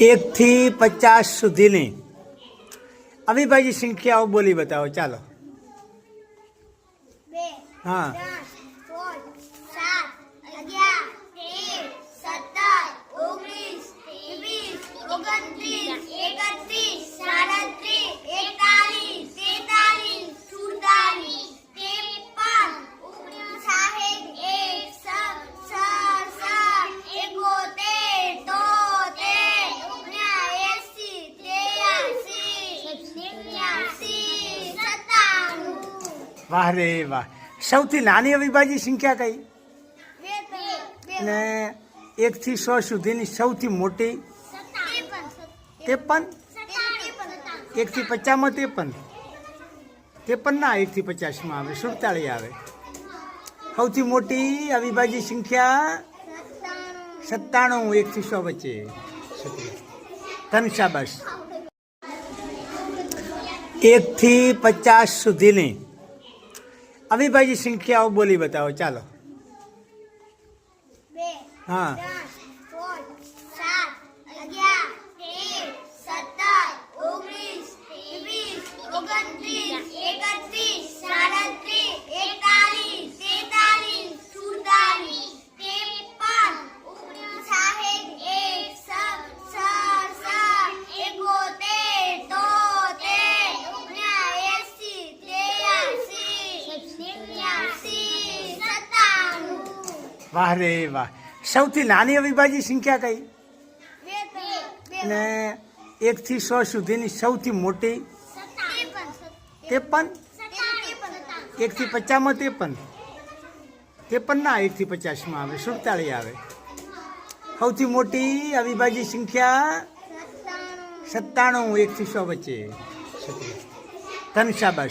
એકથી પચાસ સુધીની. અવિભાજ્ય સંખ્યાઓ બોલી બતાવો. ચાલો. હા. વાહ રે વાહ. સૌથી નાની અવિભાજ્ય સંખ્યા કઈ? ને એકથી સો સુધીની સૌથી મોટી? ત્રેપન. એકથી પચાસમાં ત્રેપન. ત્રેપન ના એકથી પચાસમાં આવે, સુડતાળી આવે. સૌથી મોટી અવિભાજ્ય સંખ્યા? સત્તાણું, એકથી સો વચ્ચે. ધન શાબાશ. એકથી પચાસ સુધીની. અવિભાજ્ય સંખ્યાઓ બોલી બતાવો. ચાલો. હા. વાહ રે વાહ. સૌથી નાની અવિભાજ્ય સંખ્યા કઈ? અને એકથી સો સુધીની સૌથી મોટી? ત્રેપન? એકથી પચાસમાં ત્રેપન? ત્રેપન ના, એકથી પચાસમાં આવે, સુડતાળી આવે. સૌથી મોટી અવિભાજ્ય સંખ્યા? સત્તાણું. એકથી સો વચ્ચે. તન શાબાશ